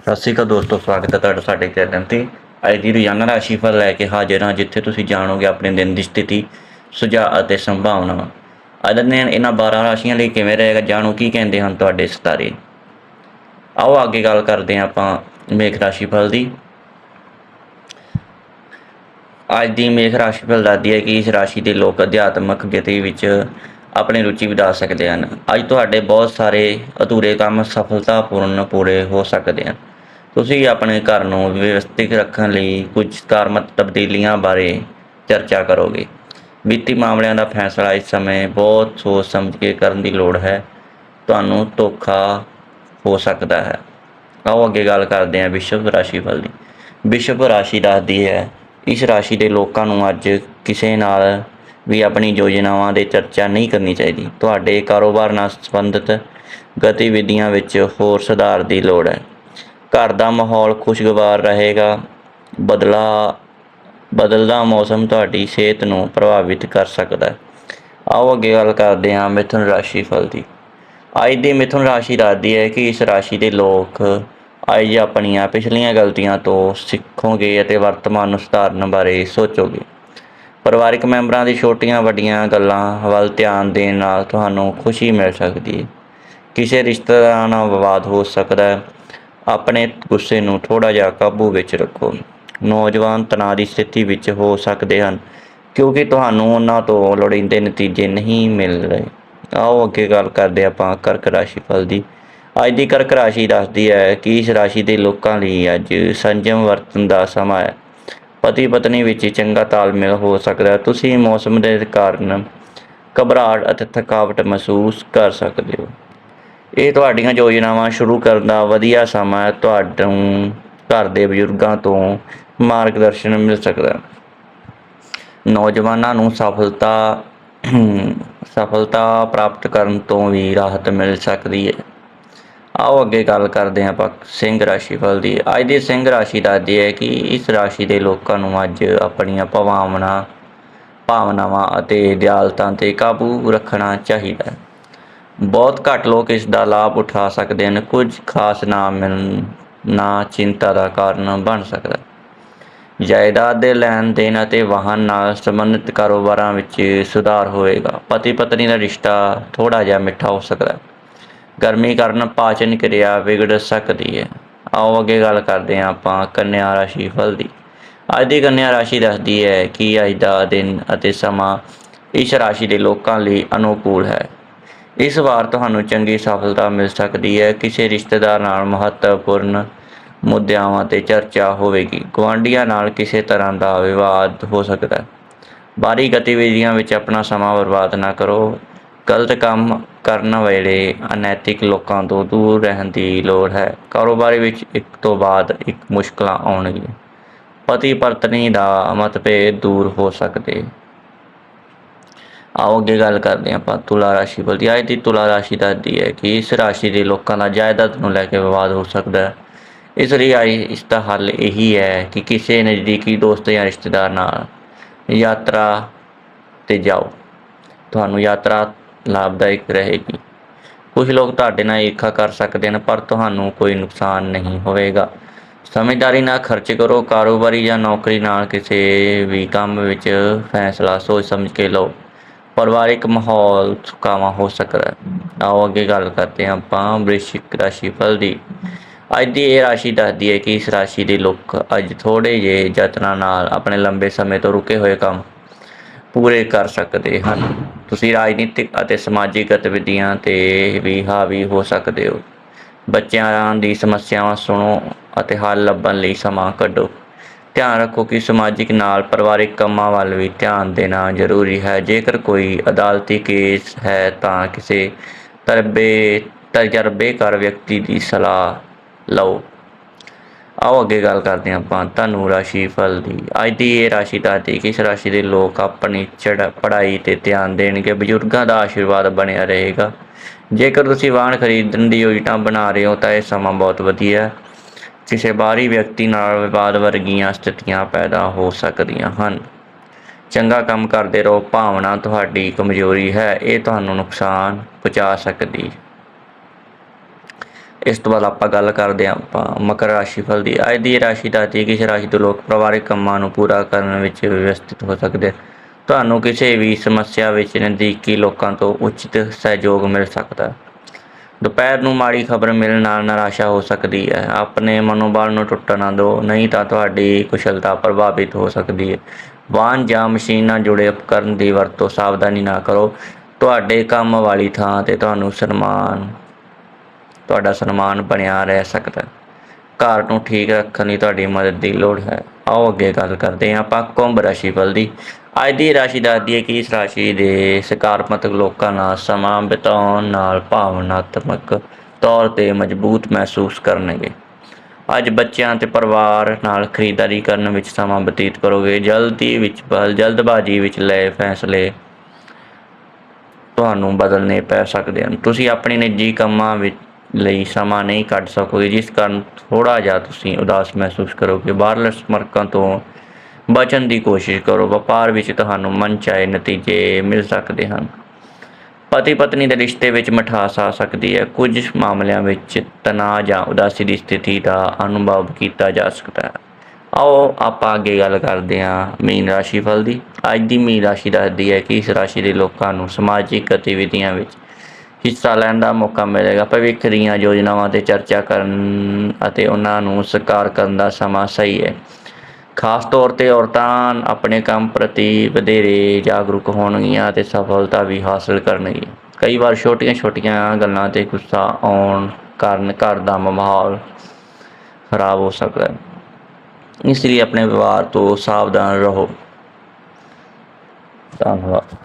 ਸਤਿ ਸ਼੍ਰੀ ਅਕਾਲ ਦੋਸਤੋ, ਸਵਾਗਤ ਹੈ ਤੁਹਾਡਾ ਸਾਡੇ ਚੈਨਲ ਤੇ। ਅੱਜ ਦੀ ਰੋਜ਼ਾਨਾ ਰਾਸ਼ੀਫਲ ਲੈ ਕੇ ਹਾਜ਼ਰ ਹਾਂ, ਜਿੱਥੇ ਤੁਸੀਂ ਜਾਣੋਗੇ ਆਪਣੇ ਦਿਨ ਦੀ ਸਥਿਤੀ, ਸੁਝਾਅ ਅਤੇ ਸੰਭਾਵਨਾਵਾਂ। ਅੱਜ ਦਾ ਇਹਨਾਂ 12 ਰਾਸ਼ੀਆਂ ਲਈ ਕਿਵੇਂ ਰਹੇਗਾ, ਜਾਣੋ ਕੀ ਕਹਿੰਦੇ ਹਨ ਤੁਹਾਡੇ ਸਿਤਾਰੇ। ਆਓ ਅੱਗੇ ਗੱਲ ਕਰਦੇ ਹਾਂ ਆਪਾਂ ਮੇਖ ਰਾਸ਼ੀਫਲ ਦੀ। ਅੱਜ ਦੀ ਮੇਖ ਰਾਸ਼ੀਫਲ ਦੱਸਦੀ ਹੈ ਕਿ ਇਸ ਰਾਸ਼ੀ ਦੇ ਲੋਕ ਅਧਿਆਤਮਕ ਗਤੀ ਵਿੱਚ ਆਪਣੀ ਰੁਚੀ ਵਧਾ ਸਕਦੇ ਹਨ। ਅੱਜ ਤੁਹਾਡੇ ਬਹੁਤ ਸਾਰੇ ਅਧੂਰੇ ਕੰਮ ਸਫਲਤਾਪੂਰਨ ਪੂਰੇ ਹੋ ਸਕਦੇ ਹਨ। ਤੁਸੀਂ ਆਪਣੇ ਘਰ ਨੂੰ ਵਿਵਸਥਿਤ ਰੱਖਣ ਲਈ ਕੁਝ ਸਕਾਰਾਤਮਕ ਤਬਦੀਲੀਆਂ ਬਾਰੇ ਚਰਚਾ ਕਰੋਗੇ। ਵਿੱਤੀ ਮਾਮਲਿਆਂ ਦਾ ਫੈਸਲਾ ਇਸ ਸਮੇਂ ਬਹੁਤ ਸੋਚ ਸਮਝ ਕੇ ਕਰਨ ਦੀ ਲੋੜ ਹੈ। ਤੁਹਾਨੂੰ ਧੋਖਾ ਹੋ ਸਕਦਾ ਹੈ। ਆਓ ਅੱਗੇ ਗੱਲ ਕਰਦੇ ਹਾਂ ਵਿਸ਼ਵ ਰਾਸ਼ੀ ਫਲ ਦੀ। ਵਿਸ਼ਵ ਰਾਸ਼ੀ ਦੱਸਦੀ ਹੈ, ਇਸ ਰਾਸ਼ੀ ਦੇ ਲੋਕਾਂ ਨੂੰ ਅੱਜ ਕਿਸੇ ਨਾਲ ਵੀ ਆਪਣੀ ਯੋਜਨਾਵਾਂ ਦੇ ਚਰਚਾ ਨਹੀਂ ਕਰਨੀ ਚਾਹੀਦੀ। ਤੁਹਾਡੇ ਕਾਰੋਬਾਰ ਨਾਲ ਸੰਬੰਧਿਤ ਗਤੀਵਿਧੀਆਂ ਵਿੱਚ ਹੋਰ ਸੁਧਾਰ ਦੀ ਲੋੜ ਹੈ। ਘਰ ਦਾ ਮਾਹੌਲ ਖੁਸ਼ਗਵਾਰ ਰਹੇਗਾ। ਬਦਲਾ, ਬਦਲਦਾ ਮੌਸਮ ਤੁਹਾਡੀ ਸਿਹਤ ਨੂੰ ਪ੍ਰਭਾਵਿਤ ਕਰ ਸਕਦਾ ਹੈ। ਆਓ ਅੱਗੇ ਗੱਲ ਕਰਦੇ ਹਾਂ ਮਿਥੁਨ ਰਾਸ਼ੀ ਫਲ ਦੀ। ਅੱਜ ਦੀ ਮਿਥੁਨ ਰਾਸ਼ੀ ਦੱਸਦੀ ਹੈ ਕਿ ਇਸ ਰਾਸ਼ੀ ਦੇ ਲੋਕ ਅੱਜ ਆਪਣੀਆਂ ਪਿਛਲੀਆਂ ਗਲਤੀਆਂ ਤੋਂ ਸਿੱਖੋਗੇ ਅਤੇ ਵਰਤਮਾਨ ਨੂੰ ਸੁਧਾਰਨ ਬਾਰੇ ਸੋਚੋਗੇ। ਪਰਿਵਾਰਕ ਮੈਂਬਰਾਂ ਦੀ ਛੋਟੀਆਂ ਵੱਡੀਆਂ ਗੱਲਾਂ ਵੱਲ ਧਿਆਨ ਦੇਣ ਨਾਲ ਤੁਹਾਨੂੰ ਖੁਸ਼ੀ ਮਿਲ ਸਕਦੀ ਹੈ। ਕਿਸੇ ਰਿਸ਼ਤੇਦਾਰਾਂ ਨਾਲ ਵਿਵਾਦ ਹੋ ਸਕਦਾ ਹੈ। ਆਪਣੇ ਗੁੱਸੇ ਨੂੰ ਥੋੜਾ ਜਿਹਾ ਕਾਬੂ ਵਿੱਚ ਰੱਖੋ। ਨੌਜਵਾਨ ਤਣਾਅ ਦੀ ਸਥਿਤੀ ਵਿੱਚ ਹੋ ਸਕਦੇ ਹਨ, ਕਿਉਂਕਿ ਤੁਹਾਨੂੰ ਉਹਨਾਂ ਤੋਂ ਲੋੜੀਂਦੇ ਨਤੀਜੇ ਨਹੀਂ ਮਿਲ ਰਹੇ। ਆਓ ਅੱਗੇ ਗੱਲ ਕਰਦੇ ਆਪਾਂ ਕਰਕ ਰਾਸ਼ੀ ਫਲ ਦੀ। ਅੱਜ ਦੀ ਕਰਕ ਰਾਸ਼ੀ ਦੱਸਦੀ ਹੈ ਕਿ ਇਸ ਰਾਸ਼ੀ ਦੇ ਲੋਕਾਂ ਲਈ ਅੱਜ ਸੰਜਮ ਵਰਤਣ ਦਾ ਸਮਾਂ ਹੈ। ਪਤੀ ਪਤਨੀ ਵਿੱਚ ਹੀ ਚੰਗਾ ਤਾਲਮੇਲ ਹੋ ਸਕਦਾ ਹੈ। ਤੁਸੀਂ ਮੌਸਮ ਦੇ ਕਾਰਨ ਘਬਰਾਹਟ ਅਤੇ ਥਕਾਵਟ ਮਹਿਸੂਸ ਕਰ ਸਕਦੇ ਹੋ। ਇਹ ਤੁਹਾਡੀਆਂ ਯੋਜਨਾਵਾਂ ਸ਼ੁਰੂ ਕਰਨ ਦਾ ਵਧੀਆ ਸਮਾਂ ਹੈ। ਤੁਹਾਨੂੰ ਘਰ ਦੇ ਬਜ਼ੁਰਗਾਂ ਤੋਂ ਮਾਰਗਦਰਸ਼ਨ ਮਿਲ ਸਕਦਾ ਹੈ। ਨੌਜਵਾਨਾਂ ਨੂੰ ਸਫਲਤਾ ਸਫਲਤਾ ਪ੍ਰਾਪਤ ਕਰਨ ਤੋਂ ਵੀ ਰਾਹਤ ਮਿਲ ਸਕਦੀ ਹੈ। ਆਓ ਅੱਗੇ ਗੱਲ ਕਰਦੇ ਹਾਂ ਆਪਾਂ ਸਿੰਘ ਰਾਸ਼ੀ ਫਲ ਦੀ। ਅੱਜ ਦੀ ਸਿੰਘ ਰਾਸ਼ੀ ਦੱਸਦੀ ਹੈ ਕਿ ਇਸ ਰਾਸ਼ੀ ਦੇ ਲੋਕਾਂ ਨੂੰ ਅੱਜ ਆਪਣੀਆਂ ਭਾਵਨਾਵਾਂ ਭਾਵਨਾਵਾਂ ਅਤੇ ਦਿਆਲਤਾ ਤੇ ਕਾਬੂ ਰੱਖਣਾ ਚਾਹੀਦਾ ਹੈ। ਬਹੁਤ ਘੱਟ ਲੋਕ ਇਸ ਦਾ ਲਾਭ ਉਠਾ ਸਕਦੇ ਹਨ। ਕੁਝ ਖਾਸ ਨਾ ਮਿਲਣ, ਨਾ ਚਿੰਤਾ ਦਾ ਕਾਰਨ ਬਣ ਸਕਦਾ ਜਾਇਦਾਦ ਦੇ ਲੈਣ ਦੇਣ ਅਤੇ ਵਾਹਨ ਨਾਲ ਸੰਬੰਧਿਤ ਕਾਰੋਬਾਰਾਂ ਵਿੱਚ ਸੁਧਾਰ ਹੋਵੇਗਾ। ਪਤੀ ਪਤਨੀ ਦਾ ਰਿਸ਼ਤਾ ਥੋੜਾ ਜਿਹਾ ਮਿੱਠਾ ਹੋ ਸਕਦਾ ਗਰਮੀ ਕਾਰਨ ਪਾਚਨ ਕਿਰਿਆ ਵਿਗੜ ਸਕਦੀ ਹੈ। ਆਓ ਅੱਗੇ ਗੱਲ ਕਰਦੇ ਹਾਂ ਆਪਾਂ ਕੰਨਿਆ ਰਾਸ਼ੀ ਫਲ ਦੀ। ਅੱਜ ਦੀ ਕੰਨਿਆ ਰਾਸ਼ੀ ਦੱਸਦੀ ਹੈ ਕਿ ਅੱਜ ਦਾ ਦਿਨ ਅਤੇ ਸਮਾਂ ਇਸ ਰਾਸ਼ੀ ਦੇ ਲੋਕਾਂ ਲਈ ਅਨੁਕੂਲ ਹੈ। ਇਸ ਵਾਰ ਤੁਹਾਨੂੰ ਚੰਗੀ ਸਫਲਤਾ ਮਿਲ ਸਕਦੀ ਹੈ। ਕਿਸੇ ਰਿਸ਼ਤੇਦਾਰ ਨਾਲ ਮਹੱਤਵਪੂਰਨ ਮੁੱਦਿਆਂ ਤੇ ਚਰਚਾ ਹੋਵੇਗੀ। ਗੁਆਂਢੀਆਂ ਨਾਲ ਕਿਸੇ ਤਰ੍ਹਾਂ ਦਾ ਵਿਵਾਦ ਹੋ ਸਕਦਾ ਹੈ। ਬਾਹਰੀ ਗਤੀਵਿਧੀਆਂ ਵਿੱਚ ਆਪਣਾ ਸਮਾਂ ਬਰਬਾਦ ਨਾ ਕਰੋ। ਗਲਤ ਕੰਮ ਕਰਨ ਵੇਲੇ ਅਨੈਤਿਕ ਲੋਕਾਂ ਤੋਂ ਦੂਰ ਰਹਿਣ ਦੀ ਲੋੜ ਹੈ। ਕਾਰੋਬਾਰ ਵਿੱਚ ਇੱਕ ਤੋਂ ਬਾਅਦ ਇੱਕ ਮੁਸ਼ਕਲਾਂ ਆਉਣਗੀਆਂ। ਪਤੀ ਪਤਨੀ ਦਾ ਮਤਭੇਦ ਦੂਰ ਹੋ ਸਕਦੇ। ਆਓ ਅੱਗੇ ਗੱਲ ਕਰਦੇ ਹਾਂ ਆਪਾਂ ਤੁਲਾ ਰਾਸ਼ੀ ਵੱਲ। ਦੀ ਦੀ ਤੁਲਾ ਰਾਸ਼ੀ ਦੱਸਦੀ ਹੈ ਕਿ ਇਸ ਰਾਸ਼ੀ ਦੇ ਲੋਕਾਂ ਦਾ ਜਾਇਦਾਦ ਨੂੰ ਲੈ ਕੇ ਵਿਵਾਦ ਹੋ ਸਕਦਾ ਹੈ। ਇਸ ਲਈ ਆਈ ਇਸ ਦਾ ਹੱਲ ਇਹੀ ਹੈ ਕਿ ਕਿਸੇ ਨਜ਼ਦੀਕੀ ਦੋਸਤ ਜਾਂ ਰਿਸ਼ਤੇਦਾਰ ਨਾਲ ਯਾਤਰਾ ਤੇ ਜਾਓ। ਤੁਹਾਨੂੰ ਯਾਤਰਾ ਲਾਭਦਾਇਕ ਰਹੇਗੀ। ਕੁਝ ਲੋਕ ਤੁਹਾਡੇ ਨਾਲ ਈਰਖਾ ਕਰ ਸਕਦੇ ਹਨ, ਪਰ ਤੁਹਾਨੂੰ ਕੋਈ ਨੁਕਸਾਨ ਨਹੀਂ ਹੋਵੇਗਾ। ਸਮਝਦਾਰੀ ਨਾਲ ਖਰਚ ਕਰੋ, ਕਾਰੋਬਾਰੀ ਜਾਂ ਨੌਕਰੀ ਨਾਲ ਕਿਸੇ ਵੀ ਕੰਮ ਵਿੱਚ ਫੈਸਲਾ ਸੋਚ ਸਮਝ ਕੇ ਲਓ। ਪਰਿਵਾਰਿਕ ਮਾਹੌਲ ਸੁਖਾਵਾਂ ਹੋ ਸਕਦਾ ਹੈ। ਆਓ ਅੱਗੇ ਗੱਲ ਕਰਦੇ ਹਾਂ ਆਪਾਂ ਵ੍ਰਿਸ਼ਿਕ ਰਾਸ਼ੀ ਫਲ ਦੀ। ਅੱਜ ਦੀ ਇਹ ਰਾਸ਼ੀ ਦੱਸਦੀ ਹੈ ਕਿ ਇਸ ਰਾਸ਼ੀ ਦੇ ਲੋਕ ਅੱਜ ਥੋੜੇ ਜਿਹੇ ਯਤਨਾਂ ਨਾਲ ਆਪਣੇ ਲੰਬੇ ਸਮੇਂ ਤੋਂ ਰੁਕੇ ਹੋਏ ਕੰਮ ਪੂਰੇ ਕਰ ਸਕਦੇ ਹਨ। ਤੁਸੀਂ ਰਾਜਨੀਤਿਕ ਅਤੇ ਸਮਾਜਿਕ ਗਤੀਵਿਧੀਆਂ ਤੇ ਵੀ ਹਾਵੀ ਹੋ ਸਕਦੇ ਹੋ। ਬੱਚਿਆਂ ਦੀ ਸਮੱਸਿਆਵਾਂ ਸੁਣੋ ਅਤੇ ਹੱਲ ਲੱਭਣ ਲਈ ਸਮਾਂ ਕੱਢੋ। ਧਿਆਨ ਰੱਖੋ ਕਿ ਸਮਾਜਿਕ ਨਾਲ ਪਰਿਵਾਰਿਕ ਕੰਮਾਂ ਵੱਲ ਵੀ ਧਿਆਨ ਦੇਣਾ ਜ਼ਰੂਰੀ ਹੈ। ਜੇਕਰ ਕੋਈ ਅਦਾਲਤੀ ਕੇਸ ਹੈ ਤਾਂ ਕਿਸੇ ਤਰਬੇ ਤਜਰਬੇਕਾਰ ਵਿਅਕਤੀ ਦੀ ਸਲਾਹ ਲਓ। ਆਓ ਅੱਗੇ ਗੱਲ ਕਰਦੇ ਹਾਂ ਆਪਾਂ ਧਨੂ ਰਾਸ਼ੀ ਫਲ ਦੀ। ਅੱਜ ਦੀ ਇਹ ਰਾਸ਼ੀ ਦੱਸਦੀ ਕਿ ਇਸ ਰਾਸ਼ੀ ਦੇ ਲੋਕ ਆਪਣੀ ਚੜ ਪੜ੍ਹਾਈ ਤੇ ਧਿਆਨ ਦੇਣਗੇ, ਬਜ਼ੁਰਗਾਂ ਦਾ ਆਸ਼ੀਰਵਾਦ ਬਣਿਆ ਰਹੇਗਾ। ਜੇਕਰ ਤੁਸੀਂ ਵਾਹਨ ਖਰੀਦਣ ਦੀ ਯੋਜਨਾ ਬਣਾ ਰਹੇ ਹੋ ਤਾਂ ਇਹ ਸਮਾਂ ਬਹੁਤ ਵਧੀਆ ਹੈ। ਕਿਸੇ ਬਾਹਰੀ ਵਿਅਕਤੀ ਨਾਲ ਵਿਵਾਦ ਵਰਗੀਆਂ ਸਥਿਤੀਆਂ ਪੈਦਾ ਹੋ ਸਕਦੀਆਂ ਹਨ। ਚੰਗਾ ਕੰਮ ਕਰਦੇ ਰਹੋ, ਭਾਵਨਾ ਤੁਹਾਡੀ ਕਮਜ਼ੋਰੀ ਹੈ, ਇਹ ਤੁਹਾਨੂੰ ਨੁਕਸਾਨ ਪਹੁੰਚਾ ਸਕਦੀ ਇਸ ਤੋਂ ਬਾਅਦ ਆਪਾਂ ਗੱਲ ਕਰਦੇ ਹਾਂ ਆਪਾਂ ਮਕਰ ਰਾਸ਼ੀ ਫਲ ਦੀ। ਅੱਜ ਦੀ ਰਾਸ਼ੀ ਦੱਸਦੀ ਹੈ ਕਿ ਰਾਸ਼ੀ ਦੇ ਲੋਕ ਪਰਿਵਾਰਕ ਕੰਮਾਂ ਨੂੰ ਪੂਰਾ ਕਰਨ ਵਿੱਚ ਵਿਵਸਥਿਤ ਹੋ ਸਕਦੇ ਤੁਹਾਨੂੰ ਕਿਸੇ ਵੀ ਸਮੱਸਿਆ ਵਿੱਚ ਨਜ਼ਦੀਕੀ ਲੋਕਾਂ ਤੋਂ ਉਚਿਤ ਸਹਿਯੋਗ ਮਿਲ ਸਕਦਾ ਦੁਪਹਿਰ ਨੂੰ ਮਾੜੀ ਖਬਰ ਮਿਲਣ ਨਾਲ ਨਿਰਾਸ਼ਾ ਹੋ ਸਕਦੀ ਹੈ। ਆਪਣੇ ਮਨੋਬਲ ਨੂੰ ਟੁੱਟਣ ਨਾ ਦਿਓ, ਨਹੀਂ ਤਾਂ ਤੁਹਾਡੀ ਕੁਸ਼ਲਤਾ ਪ੍ਰਭਾਵਿਤ ਹੋ ਸਕਦੀ ਹੈ। ਵਾਹਨ ਜਾਂ ਮਸ਼ੀਨ ਨਾਲ ਜੁੜੇ ਉਪਕਰਨ ਦੀ ਵਰਤੋਂ ਸਾਵਧਾਨੀ ਨਾਲ ਕਰੋ। ਤੁਹਾਡੇ ਕੰਮ ਵਾਲੀ ਥਾਂ ਤੇ ਤੁਹਾਨੂੰ ਸਨਮਾਨ ਤੁਹਾਡਾ ਸਨਮਾਨ ਬਣਿਆ ਰਹਿ ਸਕਦਾ ਘਰ ਨੂੰ ਠੀਕ ਰੱਖਣ ਲਈ ਤੁਹਾਡੀ ਮਦਦ ਦੀ ਲੋੜ ਹੈ। ਆਓ ਅੱਗੇ ਗੱਲ ਕਰਦੇ ਹਾਂ ਆਪਾਂ ਕੁੰਭ ਰਾਸ਼ੀ ਫਲ ਦੀ। ਅੱਜ ਦੀ ਰਾਸ਼ੀ ਦੱਸਦੀ ਹੈ ਕਿ ਇਸ ਰਾਸ਼ੀ ਦੇ ਸਕਾਰਾਤਮਕ ਲੋਕਾਂ ਨਾਲ ਸਮਾਂ ਬਿਤਾਉਣ ਨਾਲ ਭਾਵਨਾਤਮਕ ਤੌਰ ਤੇ ਮਜ਼ਬੂਤ ਮਹਿਸੂਸ ਕਰਨਗੇ। ਅੱਜ ਬੱਚਿਆਂ ਤੇ ਪਰਿਵਾਰ ਨਾਲ ਖਰੀਦਦਾਰੀ ਕਰਨ ਵਿੱਚ ਸਮਾਂ ਬਤੀਤ ਕਰੋਗੇ। ਜਲਦੀ ਵਿੱਚ ਜਲਦਬਾਜ਼ੀ ਵਿੱਚ ਲਏ ਫੈਸਲੇ ਤੁਹਾਨੂੰ ਬਦਲਣੇ ਪੈ ਸਕਦੇ ਹਨ। ਤੁਸੀਂ ਆਪਣੇ ਨਿੱਜੀ ਕੰਮਾਂ ਵਿੱਚ ਲਈ ਸਮਾਂ ਨਹੀਂ ਕੱਢ ਸਕੋਗੇ ਜਿਸ ਕਾਰਨ ਥੋੜਾ ਜਿਹਾ ਤੁਸੀਂ ਉਦਾਸ ਮਹਿਸੂਸ ਕਰੋਗੇ। ਬਾਹਰਲੇ ਸਮਰਕਾਂ ਤੋਂ ਬਚਣ ਦੀ ਕੋਸ਼ਿਸ਼ ਕਰੋ। ਵਪਾਰ ਵਿੱਚ ਤੁਹਾਨੂੰ ਮਨਚਾਹੇ ਨਤੀਜੇ ਮਿਲ ਸਕਦੇ ਹਨ। ਪਤੀ ਪਤਨੀ ਦੇ ਰਿਸ਼ਤੇ ਵਿੱਚ ਮਠਾਸ ਆ ਸਕਦੀ ਹੈ। ਕੁਝ ਮਾਮਲਿਆਂ ਵਿੱਚ ਤਣਾਅ ਜਾਂ ਉਦਾਸੀ ਦੀ ਸਥਿਤੀ ਦਾ ਅਨੁਭਵ ਕੀਤਾ ਜਾ ਸਕਦਾ ਹੈ। ਆਓ ਆਪਾਂ ਅੱਗੇ ਗੱਲ ਕਰਦੇ ਹਾਂ ਮੀਨ ਰਾਸ਼ੀ ਫਲ ਦੀ। ਅੱਜ ਦੀ ਮੀਨ ਰਾਸ਼ੀ ਦੱਸਦੀ ਹੈ ਕਿ ਇਸ ਰਾਸ਼ੀ ਦੇ ਲੋਕਾਂ ਨੂੰ ਸਮਾਜਿਕ ਗਤੀਵਿਧੀਆਂ ਵਿੱਚ ਹਿੱਸਾ ਲੈਣ ਦਾ ਮੌਕਾ ਮਿਲੇਗਾ। ਭਵਿੱਖ ਦੀਆਂ ਯੋਜਨਾਵਾਂ ਤੇ ਚਰਚਾ ਕਰਨ ਅਤੇ ਉਹਨਾਂ ਨੂੰ ਸਾਕਾਰ ਕਰਨ ਦਾ ਸਮਾਂ ਸਹੀ ਹੈ। ਖਾਸ ਤੌਰ ਤੇ ਔਰਤਾਂ ਆਪਣੇ ਕੰਮ ਪ੍ਰਤੀ ਵਧੇਰੇ ਜਾਗਰੂਕ ਹੋਣਗੀਆਂ ਅਤੇ ਸਫਲਤਾ ਵੀ ਹਾਸਲ ਕਰਨਗੀਆਂ। ਕਈ ਵਾਰ ਛੋਟੀਆਂ-ਛੋਟੀਆਂ ਗੱਲਾਂ ਤੇ ਗੁੱਸਾ ਆਉਣ ਕਾਰਨ ਘਰ ਦਾ ਮਾਹੌਲ ਖਰਾਬ ਹੋ ਸਕਦਾ ਹੈ। ਇਸ ਲਈ ਆਪਣੇ ਵਿਵਹਾਰ ਤੋਂ ਸਾਵਧਾਨ ਰਹੋ। ਧੰਨਵਾਦ।